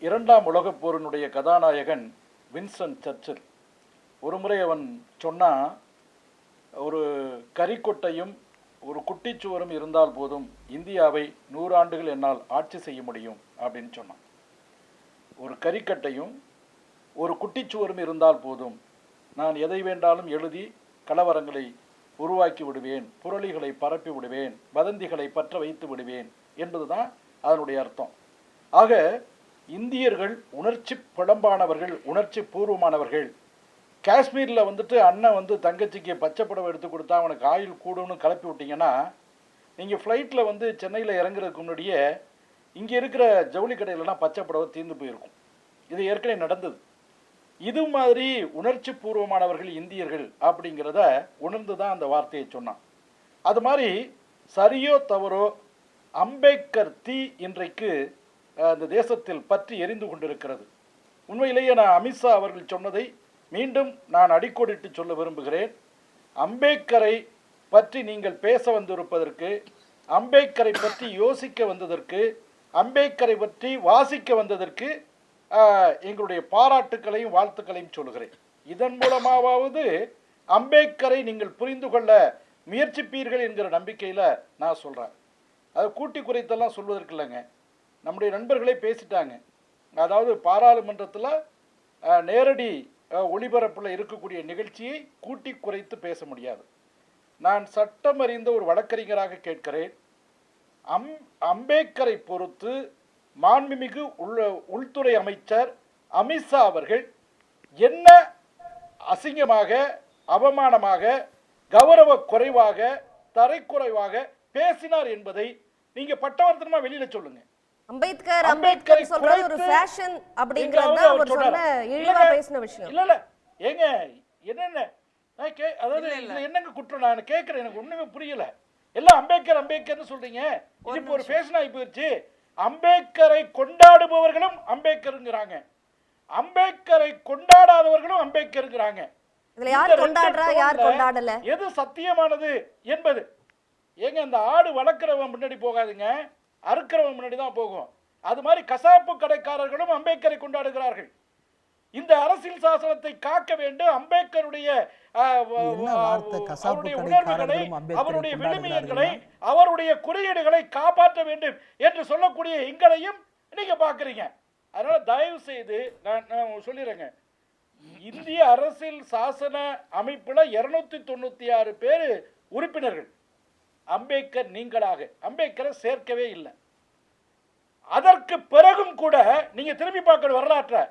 இரண்டாம் உலகப் போரினுடைய கதாநாயகன் வின்சன் சர்ச்சில். ஒரு முறை அவன் சொன்னான் ஒரு கரிக்கொட்டையும் ஒரு குட்டிச்சுவரும் இருந்தால் போதும் இந்தியாவை நூறாண்டுகள் என்னால் ஆட்சி செய்ய முடியும் அப்படின்னு சொன்னான். ஒரு கரிக்கட்டையும் ஒரு குட்டிச்சுவரும் இருந்தால் போதும் நான் எதை வேண்டாலும் எழுதி கலவரங்களை உருவாக்கி விடுவேன் புரளிகளை பரப்பி விடுவேன் வதந்திகளை பற்ற வைத்து விடுவேன் என்பதுதான் அதனுடைய அர்த்தம். ஆக இந்தியர்கள் உணர்ச்சி புலம்பானவர்கள் உணர்ச்சி பூர்வமானவர்கள். காஷ்மீரில் வந்துட்டு அண்ணன் வந்து தங்கச்சிக்கு பச்சை புடவை எடுத்து கொடுத்தா அவனுக்கு ஆயுள் கூடும்னு கிளப்பி விட்டீங்கன்னா நீங்கள் ஃப்ளைட்டில் வந்து சென்னையில் இறங்குறதுக்கு முன்னாடியே இங்கே இருக்கிற ஜவுளி கடையிலலாம் பச்சை புடவை தீர்ந்து போயிருக்கும். இது ஏற்கனவே நடந்தது. இது மாதிரி உணர்ச்சி பூர்வமானவர்கள் இந்தியர்கள் அப்படிங்கிறத உணர்ந்து தான் அந்த வார்த்தையை சொன்னான். அது மாதிரி சரியோ தவறோ அம்பேத்கர் தீ இன்றைக்கு அந்த தேசத்தில் பற்றி எரிந்து கொண்டிருக்கிறது. உண்மையிலேயே நான் அமித்ஷா அவர்கள் சொன்னதை மீண்டும் நான் அடிக்கோடிட்டு சொல்ல விரும்புகிறேன். அம்பேத்கரை பற்றி நீங்கள் பேச வந்திருப்பதற்கு அம்பேத்கரை பற்றி யோசிக்க வந்ததற்கு அம்பேத்கரை பற்றி வாசிக்க வந்ததற்கு எங்களுடைய பாராட்டுக்களையும் வாழ்த்துக்களையும் சொல்கிறேன் இதன் மூலமாவது அம்பேத்கரை நீங்கள் புரிந்து கொள்ள முயற்சிப்பீர்கள் என்கிற நம்பிக்கையில் நான் சொல்கிறேன் அது கூட்டி குறைத்தெல்லாம் சொல்வதற்கு இல்லைங்க. நம்முடைய நண்பர்களே பேசிட்டாங்க. அதாவது பாராளுமன்றத்தில் நேரடி ஒளிபரப்பில் இருக்கக்கூடிய நிகழ்ச்சியை கூட்டி குறைத்து பேச முடியாது. நான் சட்டம் அறிந்த ஒரு வழக்கறிஞராக கேட்கிறேன். அம் அம்பேத்கரை பொறுத்து மாண்புமிகு உள் உள்துறை அமைச்சர் அமித்ஷா அவர்கள் என்ன அசிங்கமாக அவமானமாக கௌரவ குறைவாக தரைக்குறைவாக பேசினார் என்பதை நீங்கள் பட்டவர்த்தனமாக வெளியில் சொல்லுங்கள் அம்பேத்கர் அம்பேத்கரை அம்பேத்கர் சொல்றது ஒரு ஃபேஷன் அப்படிங்கிறது அவர் சொன்ன? இழிவா. பேசின விஷயம். இல்ல இல்ல. ஏங்க என்னென்ன? நான் கே அதாவது என்னங்க குற்றம்? நான் கேட்கறேன். எனக்கு ஒண்ணுமே புரியல. எல்லாம் அம்பேத்கர் அம்பேத்கர்னு சொல்றீங்க. இது இப்போ ஒரு ஃபேஷன் ஆகி போயிருச்சு. அம்பேத்கரை கொண்டாடுபவர்களும் அம்பேத்கருங்கிறாங்க. அம்பேத்கரை கொண்டாடாதவர்களும் அம்பேத்கருங்கிறாங்க. இதுல யார் கொண்டாடுறா கொண்டாடல? எது சத்தியமானது என்பது? ஏங்க அந்த ஆடு வளர்க்குறவன் முன்னாடி போகாதுங்க. அறுக்கிறவன் முன்னாடி தான் போகும். அது மாதிரி கசாப்பு கடைக்காரர்களும் அம்பேத்கரை கொண்டாடுகிறார்கள். இந்த அரசியல் சாசனத்தை காக்க வேண்டும். அம்பேத்கருடைய அவருடைய உணர்வுகளை அவருடைய? விழுமியங்களை அவருடைய குறியீடுகளை காப்பாற்ற வேண்டும் என்று சொல்லக்கூடிய எங்களையும் நீங்க பாக்குறீங்க அதனால தயவு செய்து நான் நான் சொல்லிடுறேங்க. இந்திய அரசியல் சாசன அமைப்புல இருநூத்தி தொண்ணூத்தி ஆறு பேர் உறுப்பினர்கள். அம்பேத்கர் நீங்களாக அம்பேத்கரை சேர்க்கவே இல்லை அதற்கு பிறகும் கூட நீங்க திரும்பி பார்க்கணும் வரலாற்றை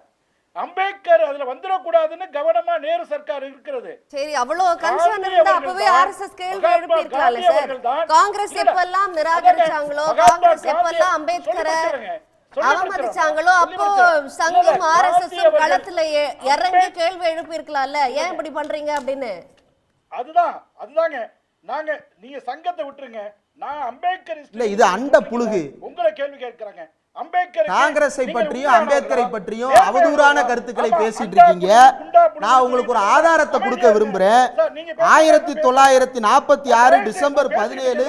அம்பேத்கர் அதுல வந்துடக்கூடாதுன்னு கவனமா நேரு சர்க்கார் இருக்கிறது சரி அவ்வளவு கன்சர்ன் இருந்தா அப்பவே ஆர்எஸ்எஸ் கேள்வி எழுப்பியிருக்கலாம்ல சார். காங்கிரஸ் எப்பெல்லாம் நிராகரிச்சாங்களோ காங்கிரஸ் எப்பெல்லாம் அம்பேத்கரை அவமதிச்சாங்களோ. அப்போ. சங்கம் ஆர்எஸ்எஸ் களத்துல இறங்கி கேள்வி எழுப்பியிருக்கலாம்ல ஏன் இப்படி பண்றீங்க அப்படின்னு அதுதான் அதுதாங்க நாங்க நீங்க சங்கத்தை விட்டுருங்க. நான் அம்பேத்கர் இல்ல, இது அண்ட புழுகு. உங்களை கேள்வி கேட்கறாங்க. அம்பேத்கர் காங்கிரஸை பற்றியும் அம்பேத்கரை பற்றியும் அவதூறான கருத்துக்களை பேசிட்டு இருக்கீங்க. நான் உங்களுக்கு ஒரு ஆதாரத்தை கொடுக்க விரும்புறேன். ஆயிரத்தி தொள்ளாயிரத்தி நாற்பத்தி ஆறு டிசம்பர் பதினேழு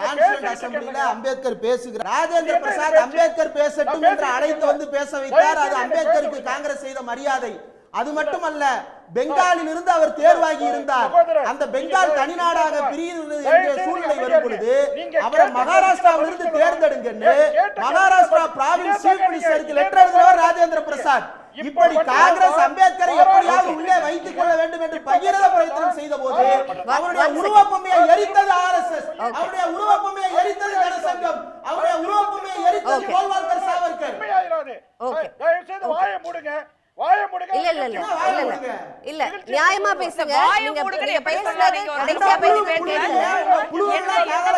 கான்ஸ்டியூண்ட் அசம்பிளில அம்பேத்கர் பேசுகிறார். ராஜேந்திர பிரசாத் அம்பேத்கர் பேசட்டும் என்று அழைத்து வந்து பேச வைத்தார். அது அம்பேத்கருக்கு காங்கிரஸ் செய்த மரியாதை. அது மட்டுமல்ல பெங்காலில் இருந்து அவர் தேர்வாகி இருந்தார். அந்த பெங்கால் தனிநாடாக பிரியுது என்ற சூழ்நிலை வரும் பொழுது அவரை மகாராஷ்டிராவிலிருந்து தேர்ந்தெடுங்கன்னு மகாராஷ்டிரா பிராவின்ஸ் சீஃப் மினிஸ்டருக்கு லெட்டர் எழுதினவர் ராஜேந்திர பிரசாத். இப்படி காங்கிரஸ் அம்பேத்கரை எப்படியாவது உள்ளே வைத்துக் கொள்ள வேண்டும் என்று பகிரத பிரயத்தனம் செய்த போது அவருடைய உருவப்பொம்மையை எரித்தது ஆர்எஸ்எஸ் அவருடைய உருவப்பொம்மையை எரித்தது ஜனசங்கம் அவருடைய உருவப்பொம்மையை எரித்தது Okay. கோல்வால்கர் சாவர்கர் Okay. தயவு செய்து வாயை மூடுங்க வாயை மூடுங்க இல்ல இல்ல இல்ல வாயை இல்ல இல்ல மூடுங்க. இல்ல நியாயமா பேசுங்க. வாயை நீங்க பேசுறது கடைசியா பேசி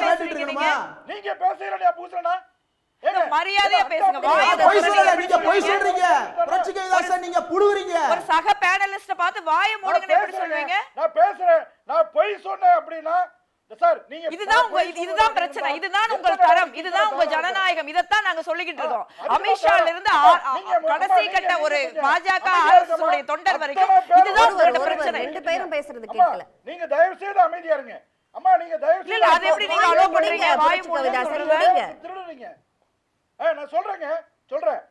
பேசுறீங்க இருக்கணுமா? நீங்க பேசுறீங்க பூசலனா மரியாதையா பேசுங்க. நீங்க? பொய் சொல்றீங்க புரட்சி கைலாசன் நீங்க புழுவுறீங்க. ஒரு சக பேனலிஸ்ட பார்த்து வாயை மூடுங்கன்னு எப்படி பேசுறேங்க. சொல்லுவீங்க? நான் பேசுறேன். நான் பொய் சொன்னேன் அப்படின்னா இதுதான் உங்க இதுதான் பிரச்சனை. இதுதான் உங்கள் தரம். இதுதான் உங்க ஜனநாயகம். இதைத்தான் நாங்க சொல்லிக்கிட்டு இருக்கோம். அமித்ஷால. இருந்து கடைசி கட்ட ஒரு பாஜக அரசுடைய. தொண்டர் வரைக்கும் பேர் இதுதான் ஒருவர் உங்களோட ஒருவர் பிரச்சனை. ரெண்டு பேரும் பேசுறது கேட்கல. நீங்க தயவு செய்து அமைதியா இருங்க. அம்மா நீங்க தயவு இல்ல, அது எப்படி நீங்க மூடுங்க, பண்றீங்க? வாயை நான் சொல்றேங்க. சொல்றேன்.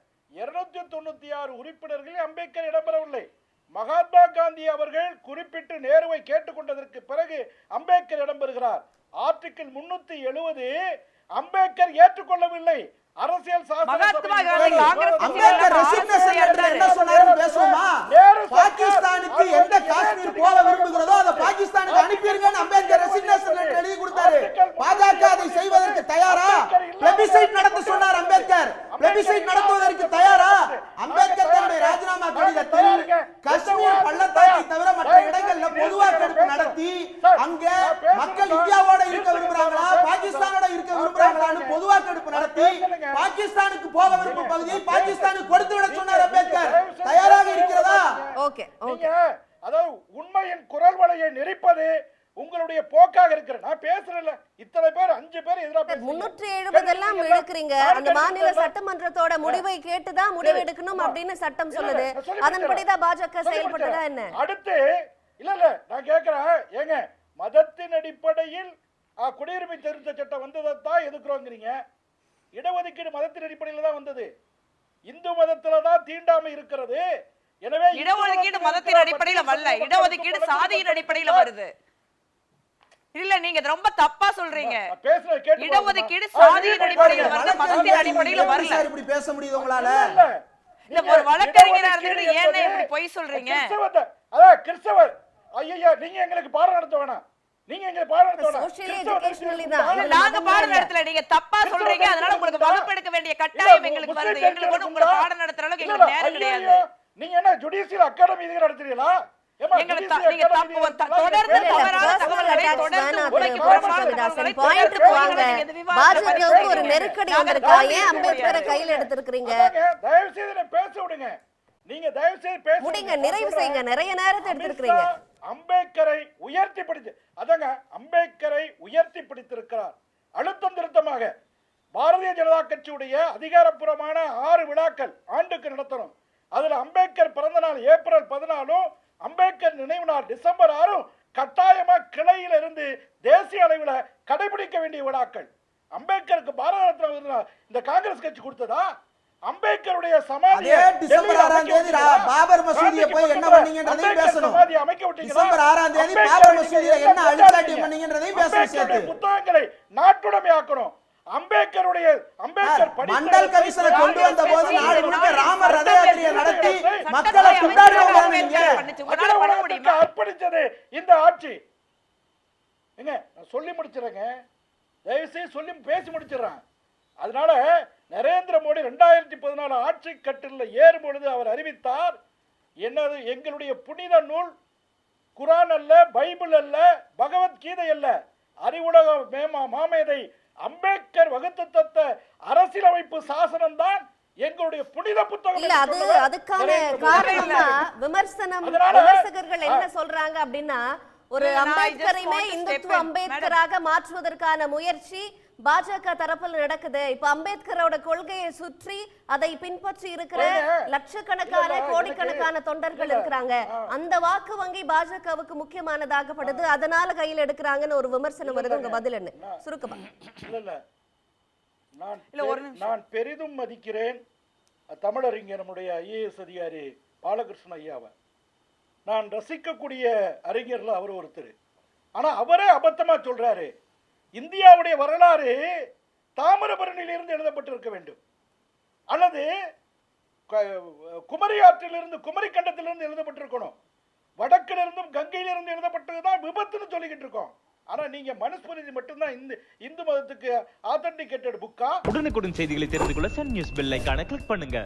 இருநூத்தி தொண்ணூத்தி ஆறு உறுப்பினர்களில் அம்பேத்கர் இடம்பெறவில்லை. மகாத்மா காந்தி அவர்கள் குறிப்பிட்டு நேருவை கேட்டுக்கொண்டதற்கு பிறகு அம்பேத்கர் இடம்பெறுகிறார் ஆர்டிகிள் முன்னூத்தி எழுபது அம்பேத்கர் ஏற்றுக்கொள்ளவில்லை. அரசியல் சாசன மகாத்மா சபையின் காந்தி விவாதம் காங்கிரஸ் அம்பேத்கர் ரெசிக்னேஷன் லெட்டர் என்ன சொன்னாருன்னு பேசுவோமா நேரு சர்க்கார் பாகிஸ்தானுக்கு எந்த காஷ்மீர் போக விரும்புகிறதோ அதை பாகிஸ்தானுக்கு அனுப்பியிருங்கன்னு அம்பேத்கர் ரெசிக்னேஷன் லெட்டர் எழுதி கொடுத்தாரு பாஜக அதை செய்வதற்கு தயாரா பிளபிசைட் நடத்த சொன்னார் அம்பேத்கர் பிளபிசைட் நடத்துவதற்கு தயாரா அம்பேத்கர் தன்னுடைய ராஜினாமா கடிதத்தில் காஷ்மீர் பள்ளத்தாக்கை தவிர மற்ற இடங்கள்ல பொது வாக்கெடுப்பு நடத்தி அங்க மக்கள் இந்தியாவோட இருக்க விரும்புறாங்களா பாகிஸ்தானோட இருக்க விரும்புறாங்களான்னு பொது வாக்கெடுப்பு நடத்தி பாகிஸ்தானுக்கு போக விரும்பும் பகுதியை பாகிஸ்தானுக்கு கொடுத்து விட சொன்னார் அம்பேத்கர் தயாராக இருக்கிறதா ஓகே ஓகே அதாவது உண்மையின் குரல் வலையை நெரிப்பது உங்களுடைய போக்காக இருக்கிற நான் பேசுறேன்ல. இத்தனை பேர் அஞ்சு பேர் எதிராக முன்னூற்றி எழுபது எல்லாம் இழுக்கிறீங்க அந்த மாநில சட்டமன்றத்தோட முடிவை கேட்டுதான் முடிவு எடுக்கணும் அப்படின்னு சட்டம் சொல்லுது. அதன்படிதான் பாஜக செயல்பட்டதா என்ன? அடுத்து இல்ல இல்ல நான் கேக்குறேன். ஏங்க மதத்தின் அடிப்படையில் ஆ, குடியுரிமை திருத்த சட்டம் வந்ததை தான் எதுக்குறோங்கிறீங்க இடஒதுக்கீடு மதத்தின் அடிப்படையில் தான் வந்தது. இந்து மதத்துல தான் தீண்டாமை இருக்கிறது. எனவே இடஒதுக்கீடு மதத்தின் அடிப்படையில வரல இடஒதுக்கீடு சாதியின் அடிப்படையில வருது. இல்ல நீங்க ரொம்ப தப்பா சொல்றீங்க இடஒதுக்கீடு. சாதியின் அடிப்படையில. வருது மதத்தின் அடிப்படையில வரல சார் இப்படி பேச முடியுது உங்களால இல்ல. ஒரு வழக்கறிஞரா இருந்துட்டு ஏன் இப்படி பொய் சொல்றீங்க? அதான் கிறிஸ்தவர் ஐயா நீங்க எங்களுக்கு பாடம் நடத்த வேணாம் நீங்க எங்களுக்கு பாடம் நடத்த வேணாம் Socially, கிறிஸ்தவ educationally தரிசனத்துக்கு தான். இல்ல, பாடம் நாங்க பாடம். நடத்தல நீங்க தப்பா சொல்றீங்க அதனால உங்களுக்கு தரிசனம் வகுப்பு எடுக்க வேண்டிய கட்டாயம் எங்களுக்கு வருது எங்களுக்கு ஒண்ணு உங்களை தரிசனம் பாடம் நடத்துற அளவுக்கு எங்களுக்கு நேரம் கிடையாது நீங்க என்ன ஜுடிஷியல் அகாடமி இது நடத்துறீங்களா ஒரு நெருக்கடி வந்திருக்கா ஏன் அம்பேத்கரை. கையில எடுத்திருக்கிறீங்க தயவு செய்து பேச விடுங்க. நீங்க தயவு செய்து பேச முடிங்க விடுங்க. நிறைவு செய்யுங்க. நிறைய நேரத்தை எடுத்திருக்கிறீங்க. அம்பேத்கரை உயர்த்தி பிடித்து அதாங்க அம்பேத்கரை உயர்த்தி பிடித்திருக்கிறார். அழுத்தம் திருத்தமாக பாரதிய ஜனதா கட்சியுடைய அதிகாரப்பூர்வமான ஆறு விழாக்கள் ஆண்டுக்கு நடத்தணும். அதுல அம்பேத்கர் பிறந்த நாள் ஏப்ரல் பதினாலும் அம்பேத்கர் நினைவு நாள் டிசம்பர் ஆறும் கட்டாயமா கிளையில இருந்து தேசிய அளவில் கடைபிடிக்க வேண்டிய விழாக்கள். அம்பேத்கருக்கு பாரத ரத்னா இந்த காங்கிரஸ் கட்சி கொடுத்ததா? அம்பேத்கருடைய சமாதி டிசம்பர் ஆறாம் தேதி பாபர் மசூதியை போய் என்ன பண்ணீங்கன்றதையும் பேசணும். டிசம்பர் ஆறாம் தேதி பாபர் மசூதியில என்ன அழிச்சாட்டியம் பண்ணீங்கன்றதையும் பேசணும் புத்தகங்களை நாட்டுடைமையாக்கணும். அம்பேத்கருடைய அம்பேத்கர் மண்டல் கமிஷனை கொண்டு வந்த போது நாடு முழுக்க ராமர் ரத யாத்திரையை நடத்தி மக்களை கொண்டாடுவாங்க அர்ப்பணிச்சது இந்த ஆட்சி. ஏங்க நான் சொல்லி முடிச்சிடுறேங்க. தயவு செய்து சொல்லி பேசி முடிச்சிடுறேன். அதனால நரேந்திர மோடி ரெண்டாயிரத்தி பதினாலு ஆட்சி கட்டில ஏறும் பொழுது அவர் அறிவித்தார் என்னது எங்களுடைய புனித நூல் குரான் அல்ல பைபிள் அல்ல பகவத்கீதை அல்ல அறிவுலக மேமா மாமேதை அம்பேத்கர் வகுத்து தத்த அரசியலமைப்பு சாசனம் தான் எங்களுடைய புனித புத்தகம் இல்ல அது அதுக்கான. காரணம் விமர்சனம் விமர்சகர்கள் என்ன சொல்றாங்க அப்படின்னா ஒரு அம்பேத்கரையுமே இந்துத்துவ. அம்பேத்கராக மாற்றுவதற்கான முயற்சி பாஜக தரப்பில் நடக்குது. இப்ப அம்பேத்கரோட கொள்கையை சுற்றி அதை பின்பற்றி இருக்கிற லட்சக்கணக்கான கோடிக்கணக்கான தொண்டர்கள் இருக்கிறாங்க. அந்த வாக்கு வங்கி பாஜகவுக்கு முக்கியமானதாகப்படுது. அதனால கையில் எடுக்கிறாங்கன்னு ஒரு விமர்சனம் வருது. உங்க பதில் என்ன? நான்- சுருக்கமா. இல்ல இல்ல. நான் பெரிதும் மதிக்கிறேன் தமிழறிஞர் நம்முடைய ஐஏஎஸ் அதிகாரி பாலகிருஷ்ணன் ஐயாவை. நான் ரசிக்கக்கூடிய அறிஞர்ல அவர் ஒருத்தர். ஆனா அவரே அபத்தமா சொல்றாரு. இந்தியாவுடைய வரலாறு தாமிரபரணியிலிருந்து எழுதப்பட்டிருக்க வேண்டும். அல்லது குமரி ஆற்றிலிருந்து குமரி கண்டத்திலிருந்து எழுதப்பட்டிருக்கணும். வடக்கிலிருந்தும் கங்கையிலிருந்து எழுதப்பட்டதுதான் விபத்துன்னு சொல்லிக்கிட்டு இருக்கோம். ஆனா நீங்க மனுஸ்மிருதி மட்டும்தான் இந்து இந்து மதத்துக்கு ஆத்தன்டிகேட்டட் புக்கா உடனுக்குடன் செய்திகளை தெரிந்து கொள்ள சன் நியூஸ் பெல் ஐக்கான கிளிக் பண்ணுங்க.